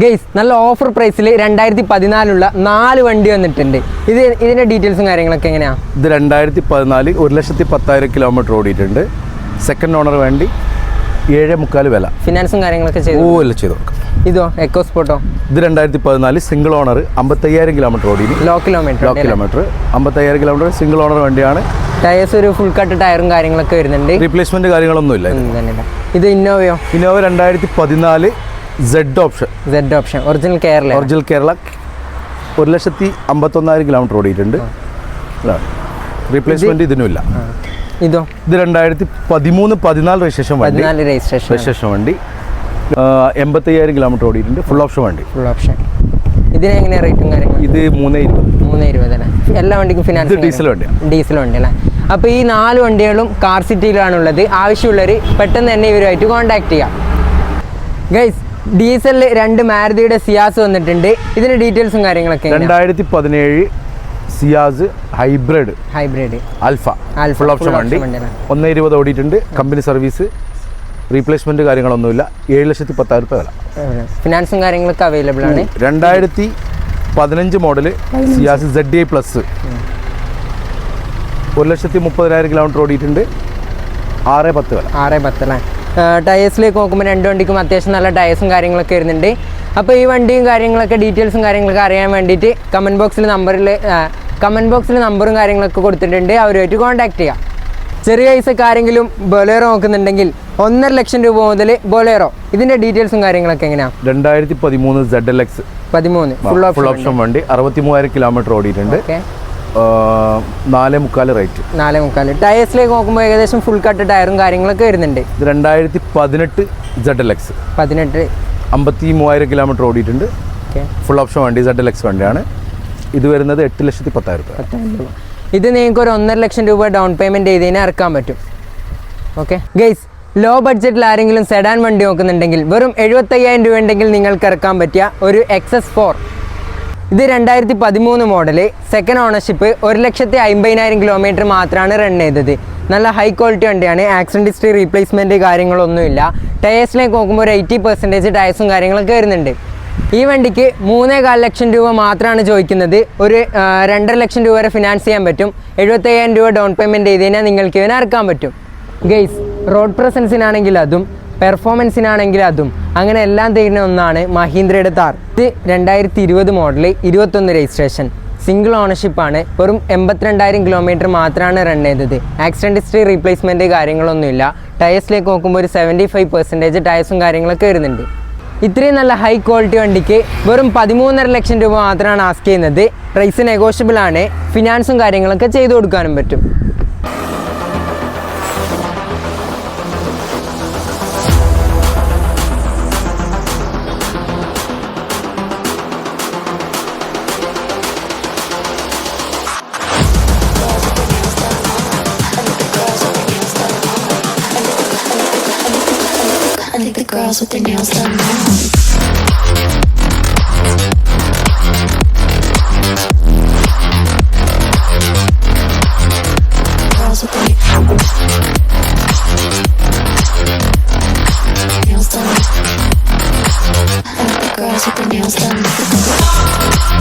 Guys നല്ല offer പ്രൈസിൽ രണ്ടായിരത്തി പതിനാലുള്ള നാല് വണ്ടി വന്നിട്ടുണ്ട്. ഇത് ഇതിന്റെ ഡീറ്റെയിൽസും കാര്യങ്ങളൊക്കെ എങ്ങനെയാ? ഇത് രണ്ടായിരത്തി പതിനാല് ഒരു ലക്ഷത്തി പത്തായിരം കിലോമീറ്റർ ഓടിയിട്ടുണ്ട്. സെക്കൻഡ് ഓണർ വേണ്ടി ഏഴ് മുക്കാൽ വില. ഫിനാൻസും കാര്യങ്ങളൊക്കെ ചെയ്തു ഓ അല്ല ചെയ്തു ഇതോ എക്കോ സ്പോട്ടോ ഇത് രണ്ടായിരത്തി പതിനാല് സിംഗിൾ ഓണർ അമ്പത്തയ്യായിരം കിലോമീറ്റർ ഓടി ലോ കിലോമീറ്റർ ലോ കിലോമീറ്റർ അമ്പത്തയ്യായിരം കിലോമീറ്റർ സിംഗിൾ ഓണർ വണ്ടിയാണ്. ടയേഴ്സ് ഒരു ഫുൾ കട്ട് ടയറും കാര്യങ്ങളൊക്കെ വരുന്നുണ്ട്. റീപ്ലേസ്മെന്റ് കാര്യങ്ങളൊന്നും ഇല്ല ഇത് ഇന്നോവയോ ഇന്നോവ രണ്ടായിരത്തി പതിനാല് Z option Z option original Kerala original Kerala ഒരു ലക്ഷത്തി അമ്പത്തൊന്നായിരം കിലോമീറ്റർ ഓടിയിട്ടുണ്ട്. റീപ്ലേസ്മെന്റ് ഇതിനുമില്ല. ഇതോ? ഇത് രണ്ടായിരത്തി പതിമൂന്ന് പതിനാല് രജിസ്ട്രേഷൻ വണ്ടി. രജിസ്ട്രേഷൻ വണ്ടി. എൺപത്തയ്യായിരം കിലോമീറ്റർ ഓടിയിട്ടുണ്ട്. ഫുൾ ഓപ്ഷൻ വണ്ടി. ഫുൾ ഓപ്ഷൻ ഇതിന് റേറ്റും കാര്യങ്ങളും? ഇത് മൂന്ന് ഇരുപത്. മൂന്ന് ഇരുപതല്ലേ എല്ലാ വണ്ടിക്കും ഫിനാൻസ് ഡീസൽ വണ്ടിയാണ് ഡീസൽ വണ്ടി അല്ലേ? അപ്പോൾ ഈ നാല് വണ്ടികളും കാർ സിറ്റിയിലാണുള്ളത് ആവശ്യമുള്ളവർ പെട്ടെന്ന് തന്നെ ഇവരുമായിട്ട് കോൺടാക്ട് ചെയ്യാം. ഗൈസ് ഡീസലിൽ രണ്ട് മാരുതിയുടെ സിയാസ് വന്നിട്ടുണ്ട്. ഇതിന്റെ ഡീറ്റെയിൽസും കാര്യങ്ങളൊക്കെ രണ്ടായിരത്തി പതിനേഴ് Ciaz hybrid hybrid. Alpha. Full option വണ്ടി. ഒന്ന് ഇരുപത് ഓടിയിട്ടുണ്ട്. Company service. റീപ്ലേസ്മെന്റ് കാര്യങ്ങളൊന്നുമില്ല. ഏഴ് ലക്ഷത്തി പത്തായിരം രൂപ വില. ഫിനാൻസും കാര്യങ്ങളൊക്കെ അവൈലബിൾ ആണ്. രണ്ടായിരത്തി പതിനഞ്ച് model Ciaz Z A plus ഒരു ലക്ഷത്തി മുപ്പതിനായിരം കിലോമീറ്റർ ഓടിയിട്ടുണ്ട്. ആറ് പത്ത് വില. ആറ് പത്ത് അല്ലേ? ടയേഴ്സിലേക്ക് നോക്കുമ്പോൾ രണ്ട് വണ്ടിക്കും അത്യാവശ്യം നല്ല ടയേഴ്സും കാര്യങ്ങളൊക്കെ വരുന്നുണ്ട്. അപ്പോൾ ഈ വണ്ടിയും കാര്യങ്ങളൊക്കെ ഡീറ്റെയിൽസും കാര്യങ്ങളൊക്കെ അറിയാൻ വേണ്ടിയിട്ട് കമന്റ് ബോക്സിൽ നമ്പറിൽ കമന്റ് ബോക്സിൽ നമ്പറും കാര്യങ്ങളൊക്കെ കൊടുത്തിട്ടുണ്ട്. അവരുമായിട്ട് കോൺടാക്ട് ചെയ്യാം. ചെറിയ പൈസക്ക് ആരെങ്കിലും ബൊലേറോ നോക്കുന്നുണ്ടെങ്കിൽ ഒന്നര ലക്ഷം രൂപ മുതൽ ബൊലേറോ. ഇതിന്റെ ഡീറ്റെയിൽസും കാര്യങ്ങളൊക്കെ എങ്ങനെയാണ് രണ്ടായിരത്തി പതിമൂന്ന് സെഡ് എൽ എക്സ് പതിമൂന്ന്. ഫുൾ ഓപ്ഷൻ വണ്ടി. അറുപത്തി മൂവായിരം കിലോമീറ്റർ ഓടിയിട്ടുണ്ട്. നാല് മുക്കാൽ റേറ്റ്. നാല് മുക്കാൽ ടയേഴ്സിലേക്ക് നോക്കുമ്പോൾ ഏകദേശം ഫുൾ കട്ട് ടയറും കാര്യങ്ങളൊക്കെ വരുന്നുണ്ട്. ഇത് രണ്ടായിരത്തി പതിനെട്ട് ജഡ് എൽ എക്സ് പതിനെട്ട്. അമ്പത്തി മൂവായിരം കിലോമീറ്റർ ഓടിയിട്ടുണ്ട്. ഫുൾ ഓപ്ഷൻ വണ്ടി സെഡ് എൽ എക്സ് വണ്ടിയാണ്. ഇത് വരുന്നത് എട്ട് ലക്ഷത്തി പത്തായിരം രൂപ. പത്തായിരം രൂപ. ഇത് നിങ്ങൾക്ക് ഒരു ഒന്നര ലക്ഷം രൂപ ഡൗൺ പേയ്മെന്റ് ചെയ്തതിന് ഇറക്കാൻ പറ്റും. ഓക്കെ. ഗെയ്സ് ലോ ബഡ്ജറ്റിൽ ആരെങ്കിലും സെഡാൻ വണ്ടി നോക്കുന്നുണ്ടെങ്കിൽ വെറും എഴുപത്തയ്യായിരം രൂപ ഉണ്ടെങ്കിൽ നിങ്ങൾക്ക് ഇറക്കാൻ പറ്റിയ ഒരു എക്സസ് ഫോർ ഇത് രണ്ടായിരത്തി പതിമൂന്ന് മോഡൽ സെക്കൻഡ് ഓണർഷിപ്പ് ഒരു ലക്ഷത്തി അമ്പതിനായിരം കിലോമീറ്റർ മാത്രമാണ് റൺ ചെയ്തത്. നല്ല ഹൈ ക്വാളിറ്റി വണ്ടിയാണ് ആക്സിഡന്റ് ഹിസ്റ്ററി റീപ്ലേസ്മെന്റ് കാര്യങ്ങളൊന്നുമില്ല. ടയേഴ്സിലേക്ക് നോക്കുമ്പോൾ ഒരു എയ്റ്റി പെർസെന്റേജ് ടയേഴ്സും കാര്യങ്ങളൊക്കെ വരുന്നുണ്ട്. ഈ വണ്ടിക്ക് മൂന്നേ കാൽ ലക്ഷം രൂപ മാത്രമാണ് ചോദിക്കുന്നത്. ഒരു രണ്ടര ലക്ഷം രൂപ വരെ ഫിനാൻസ് ചെയ്യാൻ പറ്റും. എഴുപത്തയ്യായിരം രൂപ ഡൗൺ പേയ്മെന്റ് ചെയ്ത് കഴിഞ്ഞാൽ നിങ്ങൾക്ക് ഇതിനെ ഇറക്കാൻ പറ്റും. ഗെയ്സ് റോഡ് പ്രസൻസിനാണെങ്കിൽ അതും പെർഫോമൻസിനാണെങ്കിൽ അതും. അങ്ങനെ എല്ലാം തരുന്ന ഒന്നാണ് മഹീന്ദ്രയുടെ താർ. ഇത് രണ്ടായിരത്തി ഇരുപത് മോഡൽ ഇരുപത്തൊന്ന് രജിസ്ട്രേഷൻ സിംഗിൾ ഓണർഷിപ്പ് ആണ്. വെറും എൺപത്തിരണ്ടായിരം കിലോമീറ്റർ മാത്രമാണ് റൺ ചെയ്തത്. ആക്സിഡന്റ് ഹിസ്റ്ററി റീപ്ലേസ്മെന്റ് കാര്യങ്ങളൊന്നുമില്ല. ടയേഴ്സിലേക്ക് നോക്കുമ്പോൾ ഒരു സെവന്റി ഫൈവ് പെർസെന്റേജ് ടയേഴ്സും കാര്യങ്ങളൊക്കെ വരുന്നുണ്ട്. ഇത്രയും നല്ല ഹൈ ക്വാളിറ്റി വണ്ടിക്ക് വെറും പതിമൂന്നര ലക്ഷം രൂപ മാത്രമാണ് ആസ്ക് ചെയ്യുന്നത്. പ്രൈസ് നെഗോഷ്യബിൾ ആണ്. ഫിനാൻസും കാര്യങ്ങളൊക്കെ ചെയ്തു കൊടുക്കാനും പറ്റും. Girls with their nails done now. Nails done. I think the girls with their nails done.